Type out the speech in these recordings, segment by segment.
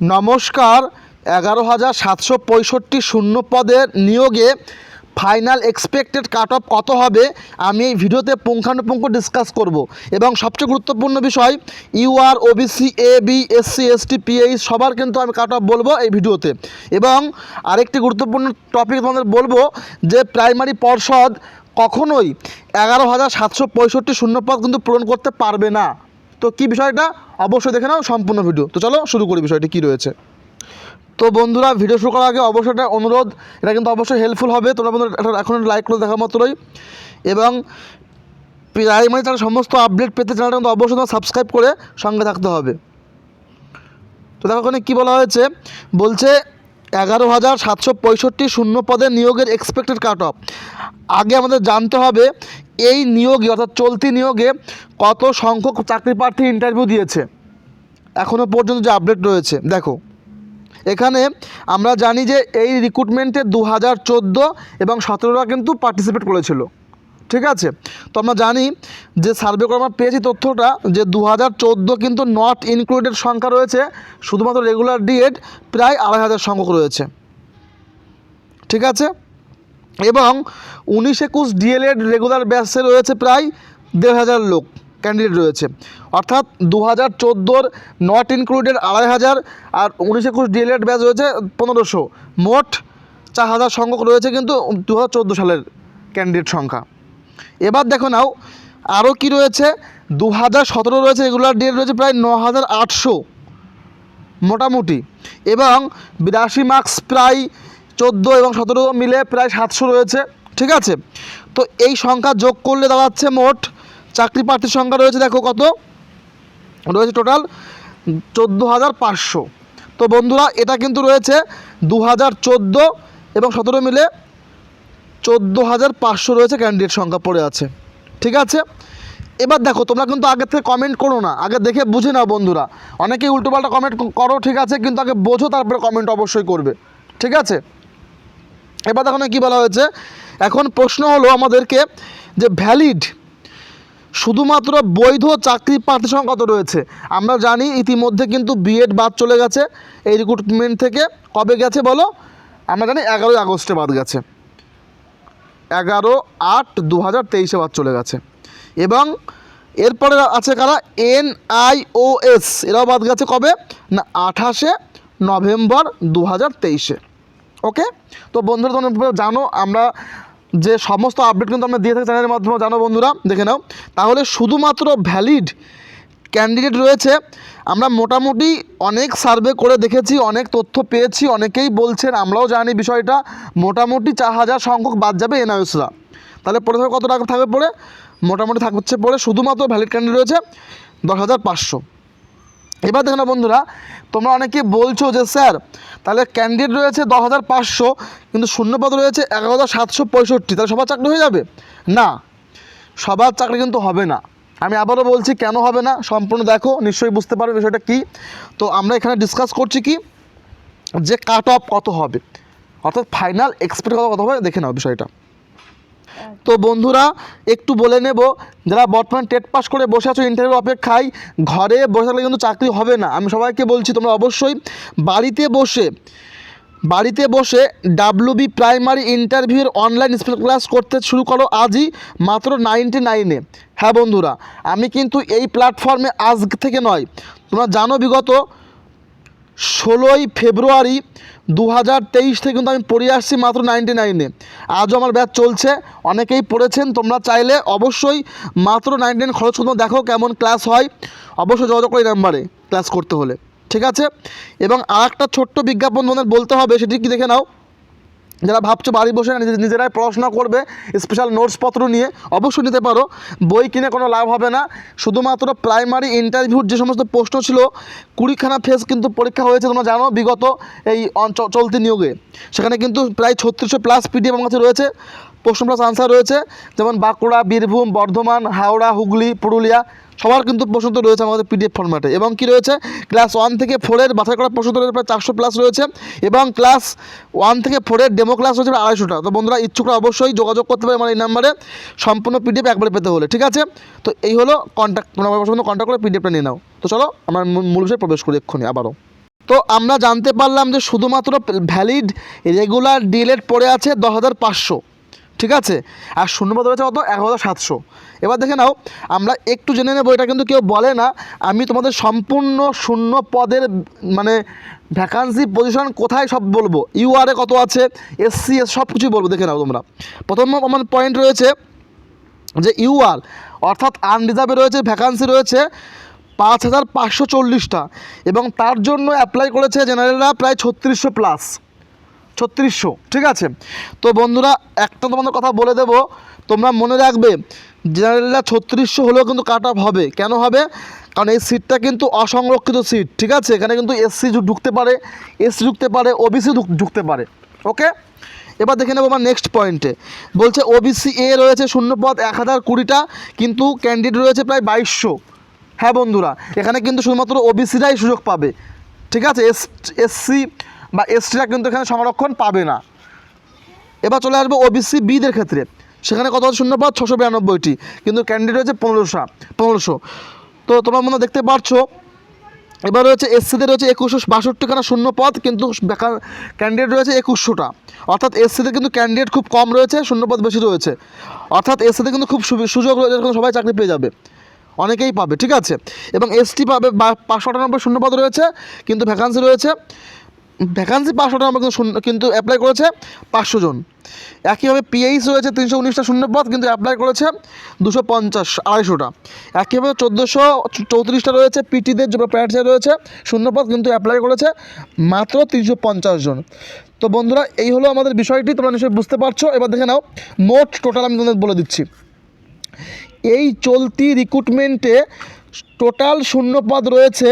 নমস্কার। এগারো হাজার সাতশো পঁয়ষট্টি শূন্য পদের নিয়োগে ফাইনাল এক্সপেক্টেড কাট অফ কত হবে? আমি এই ভিডিওতে পুঙ্খানুপুঙ্খ ডিসকাস করব। এবং সবচেয়ে গুরুত্বপূর্ণ বিষয় UR OBC A B SC ST PH সবার কিন্তু আমি কাট অফ বলব এই ভিডিওতে। এবং আরেকটি গুরুত্বপূর্ণ টপিক তোমাদের বলব যে প্রাইমারি পর্ষদ কখনোই এগারো হাজার সাতশো পঁয়ষট্টি শূন্যপদ কিন্তু পূরণ করতে পারবে না। তো কি বিষয়টা অবশ্যই দেখে নাও সম্পূর্ণ ভিডিও। তো চলো শুরু করি বিষয়টি, কী রয়েছে? তো বন্ধুরা, ভিডিও শুরু করার আগে অবশ্যই একটা অনুরোধ, এটা কিন্তু অবশ্যই হেল্পফুল হবে। তোমরা বন্ধুরা এখন লাইক করে দেখা মাত্রই। এবং প্রাইমারি চ্যানেল সমস্ত আপডেট পেতে চ্যানেলটা কিন্তু অবশ্যই তোমার সাবস্ক্রাইব করে সঙ্গে থাকতে হবে। তো দেখো ওখানে কী বলা হয়েছে? বলছে এগারো হাজার সাতশো পঁয়ষট্টি শূন্য পদের নিয়োগের এক্সপেক্টেড কাট অফ আগে আমাদের জানতে হবে এই নিয়োগে, অর্থাৎ চলতি নিয়োগে কত সংখ্যক চাকরি প্রার্থী ইন্টারভিউ দিয়েছে? এখনও পর্যন্ত যে আপডেট রয়েছে, দেখো। এখানে আমরা জানি যে এই রিক্রুটমেন্টে দু হাজার চোদ্দ এবং সতেরোরা কিন্তু পার্টিসিপেট করেছিল। ঠিক আছে? তো আমরা জানি যে সার্ভে করে আমরা পেয়েছি তথ্যটা যে দু হাজার চোদ্দ কিন্তু নট ইনক্লুডেড সংখ্যা রয়েছে, শুধুমাত্র রেগুলার ডিএড প্রায় আড়াই হাজার সংখ্যক রয়েছে। ঠিক আছে? এবং উনিশ একুশ ডিএলএড রেগুলার ব্যাচে রয়েছে প্রায় দেড় হাজার লোক ক্যান্ডিডেট রয়েছে। অর্থাৎ দু হাজার চোদ্দোর নট ইনক্লুডেড আড়াই হাজার আর উনিশ একুশ ডিএলএড ব্যাচ রয়েছে পনেরোশো। মোট চার হাজার সংখ্যক রয়েছে কিন্তু দু হাজার চোদ্দ সালের ক্যান্ডিডেট সংখ্যা। এবার দেখো নাও আরও কি রয়েছে? দু হাজার সতেরো রয়েছে রেগুলার ডিএড রয়েছে প্রায় ন হাজার আটশো। মোটামুটি। এবং বিরাশি মার্কস প্রায় চোদ্দ এবং সতেরো মিলে প্রায় সাতশো রয়েছে, ঠিক আছে? তো এই সংখ্যা যোগ করলে দাঁড়াচ্ছে মোট, চাকরি প্রার্থীর সংখ্যা রয়েছে, দেখো কত? রয়েছে টোটাল চোদ্দ হাজার পাঁচশো। তো বন্ধুরা, এটা কিন্তু রয়েছে দু হাজার চোদ্দ এবং সতেরো মিলে চোদ্দ হাজার পাঁচশো রয়েছে ক্যান্ডিডেট সংখ্যা পড়ে আছে, ঠিক আছে? এবার দেখো, তোমরা কিন্তু আগে থেকে কমেন্ট করো না, আগে দেখে বুঝে নাও বন্ধুরা। অনেকেই উল্টোপাল্টা কমেন্ট করো, ঠিক আছে? কিন্তু আগে বোঝো, তারপরে কমেন্ট অবশ্যই করবে, ঠিক আছে? এবার দেখো না কী বলা হয়েছে। এখন প্রশ্ন হলো আমাদেরকে যে ভ্যালিড শুধুমাত্র বৈধ চাকরি প্রার্থী সংখ্যা রয়েছে? আমরা জানি ইতিমধ্যে কিন্তু বিএড বাদ চলে গেছে। এই রিক্রুটমেন্ট থেকে কবে গেছে বলো? আমরা জানি এগারোই আগস্টে বাদ গেছে। এগারো আট দু হাজার তেইশে বাদ চলে গেছে। এবং এরপরে আছে কারা? এন আই ও এস এরাও বাদ গেছে কবে? না, আঠাশে নভেম্বর দু হাজার তেইশে। ওকে? তো বন্ধুরা, তোমরা জানো? আমরা যে সমস্ত আপডেট কিন্তু আমরা দিয়ে থাকি চ্যানেলের মাধ্যমে জানো বন্ধুরা? দেখে নাও। তাহলে শুধুমাত্র ভ্যালিড ক্যান্ডিডেট রয়েছে। আমরা মোটামুটি অনেক সার্ভে করে দেখেছি, অনেক তথ্য পেয়েছি, অনেকেই বলছেন, আমরাও জানি বিষয়টা। মোটামুটি চার হাজার সংখ্যক বাদ যাবে এনআইএসরা তাহলে পরে থাকবে কত টাকা থাকবে পড়ে? মোটামুটি থাকছে পড়ে শুধুমাত্র ভ্যালিড ক্যান্ডিডেট রয়েছে দশ হাজার পাঁচশো। এবার দেখো না বন্ধুরা, তোমরা অনেকে বলছো যে, স্যার, তাহলে ক্যান্ডিডেট রয়েছে দশ হাজার পাঁচশো, কিন্তু শূন্যপদ রয়েছে এগারো হাজার সাতশো পঁয়ষট্টি, তাহলে সবার চাকরি হয়ে যাবে? না, সবার চাকরি কিন্তু হবে না। আমি আবারও বলছি, কেন হবে না? সম্পূর্ণ দেখো, নিশ্চয়ই বুঝতে পারবে বিষয়টা কী। তো আমরা এখানে ডিসকাস করছি কি? যে কাট অফ কত হবে? অর্থাৎ ফাইনাল এক্সপেক্ট কত কত হবে? দেখে নাও বিষয়টা। তো বন্ধুরা, একটু বলে নেব, যারা বর্তমান টেট পাস করে বসে আছো ইন্টারভিউ অপেক্ষায়, ঘরে বসে থাকলে কিন্তু চাকরি হবে না। আমি সবাইকে বলছি, তোমরা অবশ্যই বাড়িতে বসে বাড়িতে বসে ডাব্লিউবি প্রাইমারি ইন্টারভিউর অনলাইন স্পেশাল ক্লাস করতে শুরু করো আজই, মাত্র নাইনটি নাইনে হ্যাঁ বন্ধুরা, আমি কিন্তু এই প্ল্যাটফর্মে আজ থেকে নয়, তোমরা জানো বিগত ষোলোই ফেব্রুয়ারি দু হাজার তেইশ থেকে কিন্তু আমি পড়ে আসছি মাত্র নাইনটি নাইনে। আজও আমার ব্যাচ চলছে, অনেকেই পড়েছেন, তোমরা চাইলে অবশ্যই মাত্র নাইনটি নাইন খরচ করতে দেখো কেমন ক্লাস হয়। অবশ্যই যোগাযোগ করে নাম্বারে ক্লাস করতে হলে, ঠিক আছে? এবং আর একটা ছোট্ট বিজ্ঞাপন তোমাদের বলতে হবে, সেটি কি দেখে নাও? যারা ভাবছ বাড়ি বসে না, নিজে- নিজেরাই পড়াশোনা করবে স্পেশাল নোটসপত্র নিয়ে অবশ্যই নিতে পারো। বই কিনে কোনো লাভ হবে না। শুধুমাত্র প্রাইমারি ইন্টারভিউর যে সমস্ত প্রশ্ন ছিল, কুড়িখানা ফেস কিন্তু পরীক্ষা হয়েছে, তোমরা জানো, বিগত এই চলতি নিয়োগে। সেখানে কিন্তু প্রায় ছত্রিশশো প্লাস পিডিএফ আমার কাছে রয়েছে। প্রশ্ন প্লাস আনসার রয়েছে, যেমন বাঁকুড়া, বীরভূম, বর্ধমান, হাওড়া, হুগলি, পুরুলিয়া। সবার কিন্তু প্রশ্ন রয়েছে আমাদের পিডিএফ ফরম্যাটে এবং কি রয়েছে? ক্লাস ওয়ান থেকে ফোরের বাছাই করা প্রশ্ন রয়েছে, প্রায় চারশো প্লাস রয়েছে। এবং ক্লাস ওয়ান থেকে ফোরের ডেমো ক্লাস রয়েছে, প্রায় আড়াইশোটা তো বন্ধুরা, ইচ্ছুকরা অবশ্যই যোগাযোগ করতে পারে আমার এই নাম্বারে সম্পূর্ণ পিডিএফ একবারে পেতে হলে, ঠিক আছে? তো এই হলো কন্ট্যাক্ট তোমরা আমার সঙ্গে কন্ট্যাক্ট করে পিডিএফটা নিয়ে নাও। তো চলো, আমার মূল বিষয়ে প্রবেশ করি এক্ষুনি আবারও। তো আমরা জানতে পারলাম যে শুধুমাত্র ভ্যালিড রেগুলার ডিলেট পড়ে আছে দশ হাজার পাঁচশো। ঠিক আছে? আর শূন্যপদ রয়েছে কত? এক হাজার সাতশো। এবার দেখে নাও, আমরা একটু জেনে নেব, এটা কিন্তু কেউ বলে না। আমি তোমাদের সম্পূর্ণ শূন্য পদের মানে ভ্যাকান্সি পজিশন কোথায় সব বলব? ইউআরএ কত আছে? এসসি এস সব কিছুই বলব, দেখে নাও তোমরা। প্রথম আমার পয়েন্ট রয়েছে যে ইউআর অর্থাৎ আনরিজার্ভে রয়েছে ভ্যাকান্সি রয়েছে পাঁচ হাজার পাঁচশো চল্লিশটা। এবং তার জন্য অ্যাপ্লাই করেছে জেনারেলরা প্রায় ছত্রিশশো প্লাস ছত্রিশশো, ঠিক আছে? তো বন্ধুরা, একটা তোমাদের কথা বলে দেবো। তোমরা মনে রাখবে জেনারেলরা ছত্রিশশো হলেও কিন্তু কাট অফ হবে। কেন হবে? কারণ এই সিটটা কিন্তু অসংরক্ষিত সিট ঠিক আছে? এখানে কিন্তু এসসি ঢুকতে পারে এসসি ঢুকতে পারে ওবিসি ঢুকতে পারে, ওকে? এবার দেখে নেব আমার নেক্সট পয়েন্টে বলছে ওবিসি এ রয়েছে শূন্যপদ এক হাজার কুড়িটা, কিন্তু ক্যান্ডিডেট রয়েছে প্রায় বাইশশো। হ্যাঁ বন্ধুরা, এখানে কিন্তু শুধুমাত্র ওবিসিরাই সুযোগ পাবে, ঠিক আছে? এস এসসি বা এসটিরা কিন্তু এখানে সংরক্ষণ পাবে না। এবার চলে আসবে ওবিসি বিদের ক্ষেত্রে। সেখানে কত শূন্য পদ ছশো বিরানব্বইটি। কিন্তু ক্যান্ডিডেট রয়েছে পনেরোশো পনেরোশো। তো তোমরা মনে দেখতে পাচ্ছ এবার রয়েছে এসসিতে রয়েছে একুশশো বাষট্টিখানা শূন্য পদ কিন্তু বেকার ক্যান্ডিডেট রয়েছে একুশশোটা। অর্থাৎ এসসিতে কিন্তু ক্যান্ডিডেট খুব কম রয়েছে শূন্য পদ বেশি রয়েছে। অর্থাৎ এসসিতে কিন্তু খুব সুযোগ রয়েছে সবাই চাকরি পেয়ে যাবে। অনেকেই পাবে, ঠিক আছে? এবং এসটি পাবে পাঁচশো আটানব্বই শূন্য পদ রয়েছে, কিন্তু ভ্যাকান্সি রয়েছে। ভ্যাকান্সি পাঁচশো টাকা কিন্তু শূন্য, কিন্তু অ্যাপ্লাই করেছে পাঁচশো জন। একইভাবে পিএইচ রয়েছে তিনশো উনিশটা শূন্য পদ, কিন্তু অ্যাপ্লাই করেছে দুশো পঞ্চাশ, আড়াইশোটা। একইভাবে চোদ্দোশো চৌত্রিশটা রয়েছে পিটিদের যে প্রার্থী রয়েছে, শূন্য পদ, কিন্তু অ্যাপ্লাই করেছে মাত্র তিনশো পঞ্চাশ জন। তো বন্ধুরা, এই হলো আমাদের বিষয়টি, তোমরা নিশ্চয়ই বুঝতে পারছ। এবার দেখে নাও, মোট টোটাল আমি তোমাদের বলে দিচ্ছি। এই চলতি রিক্রুটমেন্টে টোটাল শূন্যপদ রয়েছে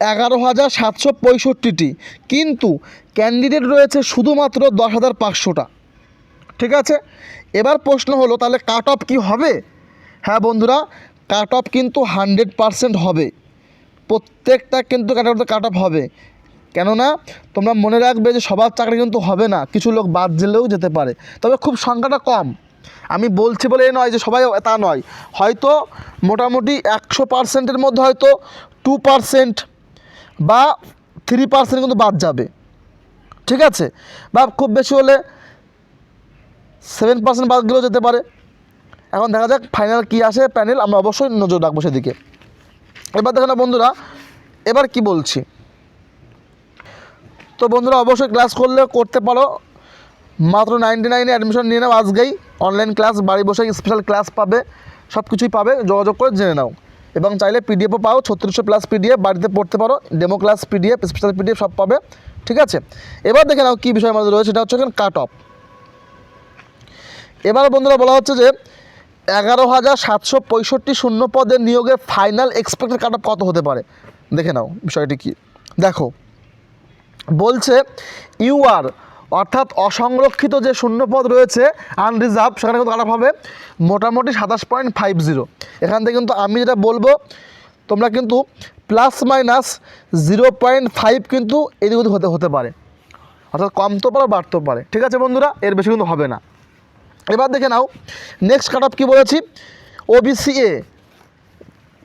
এগারো হাজার সাতশো পঁয়ষট্টিটি। কিন্তু ক্যান্ডিডেট রয়েছে শুধুমাত্র দশ হাজার পাঁচশোটা। ঠিক আছে? এবার প্রশ্ন হলো, তাহলে কাট অফ কী হবে? হ্যাঁ বন্ধুরা কাট অফ কিন্তু হান্ড্রেড পারসেন্ট হবে। প্রত্যেকটা কিন্তু ক্যাটাগরিতে কাট অফ হবে। কেননা, তোমরা মনে রাখবে যে সবার চাকরি কিন্তু হবে না, কিছু লোক বাদ দিলেও যেতে পারে। তবে খুব সংখ্যাটা কম। আমি বলছি বলে এ নয় যে সবাই তা নয়। হয়তো মোটামুটি একশো পার্সেন্টের মধ্যে হয়তো টু পার্সেন্ট বা থ্রি পার্সেন্ট কিন্তু বাদ যাবে। ঠিক আছে? বা খুব বেশি হলে সেভেন পার্সেন্ট বাদ গেলেও যেতে পারে। এখন দেখা যাক ফাইনাল কী আসে প্যানেল আমরা অবশ্যই নজর রাখব সেদিকে। এবার দেখো না বন্ধুরা, এবার কি বলছি? তো বন্ধুরা, অবশ্যই ক্লাস করলে করতে পারো। মাত্র নাইনটি নাইনে অ্যাডমিশন নিয়ে নাও আজকেই। অনলাইন ক্লাস বাড়ি বসে স্পেশাল ক্লাস পাবে সব কিছুই পাবে, যোগাযোগ করে জেনে নাও। এবং চাইলে পিডিএফও পাও, ছত্রিশশো প্লাস পিডিএফ বাড়িতে পড়তে পারো demo class PDF special PDF সব পাবে, ঠিক আছে? এবার দেখে নাও কী বিষয় আমাদের রয়েছে, সেটা হচ্ছে কাট অফ এবার বন্ধুরা বলা হচ্ছে যে, এগারো হাজার সাতশো পঁয়ষট্টি শূন্য পদের নিয়োগের ফাইনাল এক্সপেক্টেড কাট অফ কত হতে পারে? দেখে নাও বিষয়টি কি। দেখো, বলছে ইউআর অর্থাৎ অসংরক্ষিত যে শূন্যপদ রয়েছে আনরিজার্ভ সেখানে কিন্তু কাটা হবে। মোটামুটি সাতাশ পয়েন্ট ফাইভ জিরো। এখান থেকে কিন্তু আমি যেটা বলব, তোমরা কিন্তু plus minus zero point five কিন্তু এদিক ওদিক হতে হতে পারে। অর্থাৎ কমতেও পারে বাড়তেও পারে। ঠিক আছে বন্ধুরা? এর বেশি কিন্তু হবে না। এবার দেখে নাও নেক্সট কাট অফ কী বলেছি? ওবিসি এ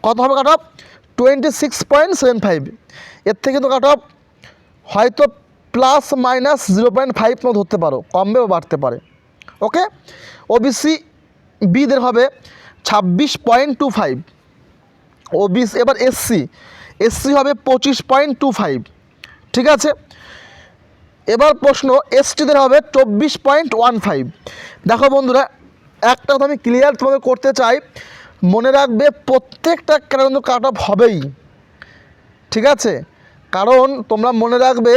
কত হবে cut off twenty six point seven five এর থেকে তো কাট অফ হয়তো plus minus zero point five মতো ধরতে পারো, কমবে বা বাড়তে পারে। ওকে? ওবিসি বিদের হবে ছাব্বিশ পয়েন্ট টু ফাইভ। ওবিসি এবার এসসি এসসি হবে পঁচিশ পয়েন্ট টু ফাইভ। ঠিক আছে? এবার প্রশ্ন এসটিদের হবে চব্বিশ পয়েন্ট ওয়ান ফাইভ। দেখো বন্ধুরা, একটা কথা আমি ক্লিয়ার তোমাদের করতে চাই। মনে রাখবে, প্রত্যেকটা কিন্তু কাট অফ হবেই। ঠিক আছে? কারণ তোমরা মনে রাখবে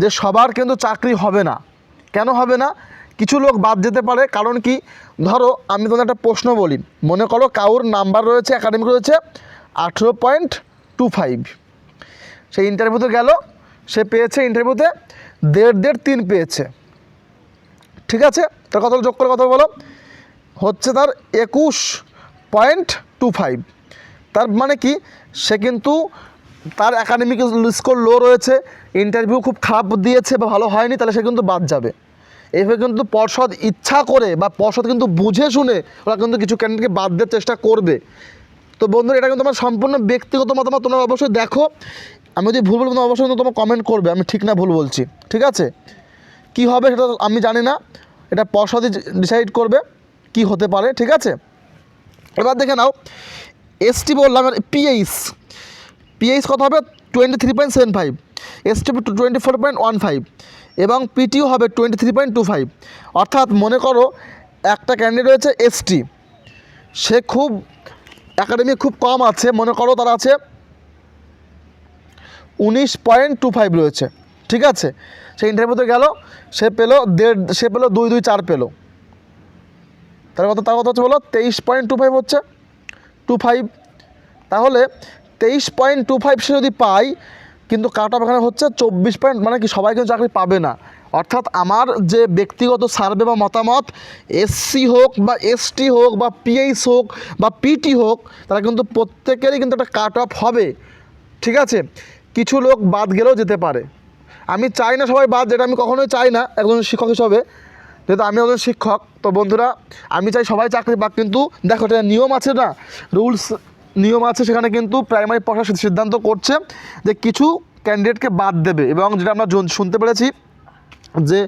যে সবার কিন্তু চাকরি হবে না। কেন হবে না? কিছু লোক বাদ যেতে পারে, কারণ কি? ধরো, আমি তোমাদের একটা প্রশ্ন বলি। মনে করো কাউর নাম্বার রয়েছে একাডেমিক রয়েছে, আঠেরো পয়েন্ট টু ফাইভ সে ইন্টারভিউতে গেল, সে পেয়েছে ইন্টারভিউতে দেড় দেড় তিন পেয়েছে। ঠিক আছে? তার কত যোগ করে কথা বলো? হচ্ছে তার একুশ পয়েন্ট টু ফাইভ তার মানে কি? সে কিন্তু তার একাডেমিক স্কোর লো রয়েছে ইন্টারভিউ খুব খারাপ দিয়েছে বা ভালো হয়নি, তাহলে সে কিন্তু বাদ যাবে। এইভাবে কিন্তু পর্ষদ ইচ্ছা করে বা পর্ষদ কিন্তু বুঝে শুনে ওরা কিন্তু কিছু ক্যান্ডিডেটকে বাদ দেওয়ার চেষ্টা করবে। তো বন্ধুরা, এটা কিন্তু আমার সম্পূর্ণ ব্যক্তিগত মতামত, তোমরা অবশ্যই দেখো। আমি যদি ভুল বলব অবশ্যই কিন্তু তোমার কমেন্ট করবে, আমি ঠিক না ভুল বলছি, ঠিক আছে? কি হবে সেটা আমি জানি না, এটা পর্ষদই ডিসাইড করবে কি হতে পারে, ঠিক আছে? এবার দেখে নাও এসটি বললাম পিএইচ পিএইচ কত হবে? Twenty three point seven five ST twenty four point one five এবং পিটিও হবে twenty three point two five. অর্থাৎ মনে করো একটা ক্যান্ডিডেট রয়েছে এসটি সে খুব একাডেমি খুব কম আছে, মনে করো তার আছে উনিশ পয়েন্ট টু ফাইভ রয়েছে, ঠিক আছে? সে ইন্টারভিউতে গেল, সে পেল দেড়, সে পেল দুই দুই, চার পেল। তার কথা তার কথা হচ্ছে বলো? তেইশ পয়েন্ট টু ফাইভ হচ্ছে, টু ফাইভ। তাহলে তেইশ পয়েন্ট টু ফাইভ সে যদি পাই, কিন্তু কাট অফ এখানে হচ্ছে চব্বিশ পয়েন্ট মানে কি সবাই কিন্তু চাকরি পাবে না। অর্থাৎ আমার যে ব্যক্তিগত সার্ভে বা মতামত এসসি হোক বা এসটি হোক বা পিএইচ হোক বা পিটি হোক, তারা কিন্তু প্রত্যেকেরই কিন্তু একটা কাট অফ হবে। ঠিক আছে? কিছু লোক বাদ গেলেও যেতে পারে। আমি চাই না সবাই বাদ, যেটা আমি কখনোই চাই না, একজন শিক্ষক হিসাবে। যেহেতু আমি একজন শিক্ষক, তো বন্ধুরা, আমি চাই সবাই চাকরি পাক, কিন্তু দেখো এটা নিয়ম আছে না রুলস নিয়ম আছে, সেখানে কিন্তু প্রাইমারি পড়ার সিদ্ধান্ত করছে যে কিছু ক্যান্ডিডেটকে বাদ দেবে এবং যেটা আমরা শুনতে পেরেছি যে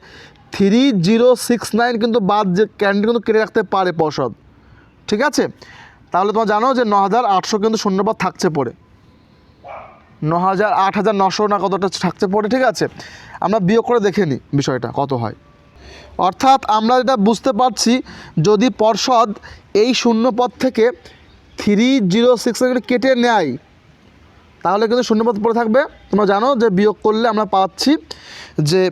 থ্রি জিরো সিক্স নাইন কিন্তু বাদ যে ক্যান্ডিডেট কিন্তু কেটে রাখতে পারে পর্ষদ। ঠিক আছে? তাহলে তোমরা জানো যে ন হাজার আটশো কিন্তু শূন্যপদ থাকছে পড়ে। ন হাজার আট হাজার নশো না কতটা থাকছে পড়ে, ঠিক আছে? আমরা বিয়োগ করে দেখে নিই বিষয়টা, কত হয়। অর্থাৎ আমরা যেটা বুঝতে পারছি, যদি পর্ষদ এই শূন্যপদ থেকে থ্রি জিরো সিক্স কেটে নেয়। তাহলে কিন্তু শূন্যপদ পড়ে থাকবে। তোমরা জানো যে বিয়োগ করলে আমরা পাচ্ছি যে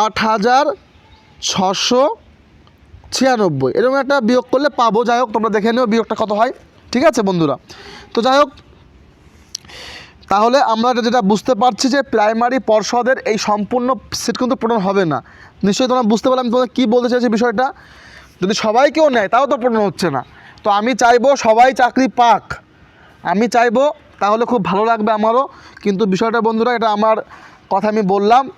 আট হাজার ছশো ছিয়ানব্বই। এরকম একটা বিয়োগ করলে পাবো। যাই হোক, তোমরা দেখে নিও বিয়োগটা কত হয়। ঠিক আছে, বন্ধুরা? তো যাই হোক, তাহলে আমরা যেটা বুঝতে পারছি যে প্রাইমারি পর্ষদের এই সম্পূর্ণ সিট কিন্তু পূরণ হবে না। নিশ্চয়ই তোমরা বুঝতে পারলাম তোমাদের কী বলতে চাইছি বিষয়টা? যদি সবাই কেউ নেয়, তাও তো পূরণ হচ্ছে না। তো আমি চাইব সবাই চাকরি পাক। আমি চাইব, তাহলে খুব ভালো লাগবে আমারও। কিন্তু বিষয়টা বন্ধুরা, এটা আমার কথা আমি বললাম।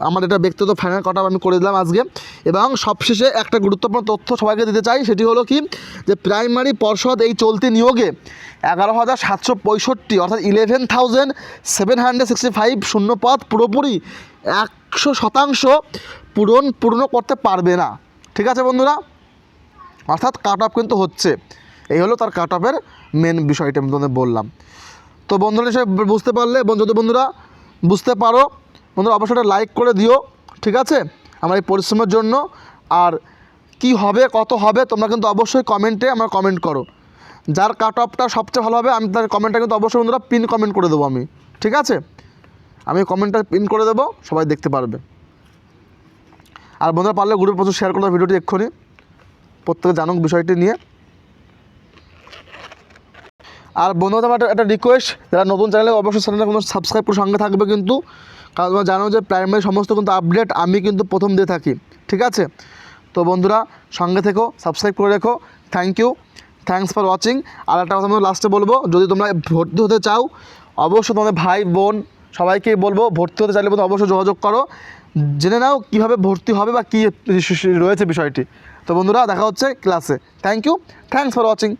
আমার এটা ব্যক্তিগত ফাইনাল কটা আমি করে দিলাম আজকে। এবং সবশেষে একটা গুরুত্বপূর্ণ তথ্য সবাইকে দিতে চাই, সেটি হলো কি? যে প্রাইমারি পর্ষদ এই চলতি নিয়োগে এগারো হাজার সাতশো পঁয়ষট্টি, অর্থাৎ eleven thousand seven hundred sixty five শূন্য পদ পুরোপুরি একশো শতাংশ পূরণ, পূর্ণ করতে পারবে না। ঠিক আছে বন্ধুরা? অর্থাৎ কাট অফ কিন্তু হচ্ছে। এই হলো তার কাট অফের মেন বিষয়টা আমি তোমাদের বললাম। তো বন্ধুরা সে বুঝতে পারলে যদি বন্ধুরা বুঝতে পারো, বন্ধুরা অবশ্যই একটা লাইক করে দিও, ঠিক আছে? আমার এই পরিশ্রমের জন্য। আর কি হবে, কত হবে, তোমরা কিন্তু অবশ্যই কমেন্টে আমার কমেন্ট করো। যার কাট অফটা সবচেয়ে ভালো হবে, আমি তার কমেন্টটা কিন্তু অবশ্যই বন্ধুরা পিন কমেন্ট করে দেবো আমি, ঠিক আছে? আমি কমেন্টটা পিন করে দেবো, সবাই দেখতে পারবে। আর বন্ধুরা পারলে গ্রুপে প্রচুর শেয়ার করে ভিডিওটি এক্ষুনি। প্রত্যেকে জানুক বিষয়টি নিয়ে। আর বন্ধুদের আমার একটা- রিকোয়েস্ট যারা নতুন চ্যানেলে অবশ্যই চ্যানেলটা কোনো সাবস্ক্রাইব করে সঙ্গে থাকবে কিন্তু। কারণ তোমরা জানো যে প্রাইমারি সমস্ত কিন্তু আপডেট আমি কিন্তু প্রথম দিয়ে থাকি, ঠিক আছে? তো বন্ধুরা, সঙ্গে থেকো সাবস্ক্রাইব করে রেখো thank you thanks for watching আর একটা কথা আমি লাস্টে বলব, যদি তোমরা ভর্তি হতে চাও, অবশ্যই তোমাদের ভাই, বোন, সবাইকেই বলব, ভর্তি হতে চাইলে অবশ্যই যোগাযোগ করো। জেনে নাও কীভাবে ভর্তি হবে বা কী রয়েছে বিষয়টি। তো বন্ধুরা দেখা হচ্ছে ক্লাসে thank you thanks for watching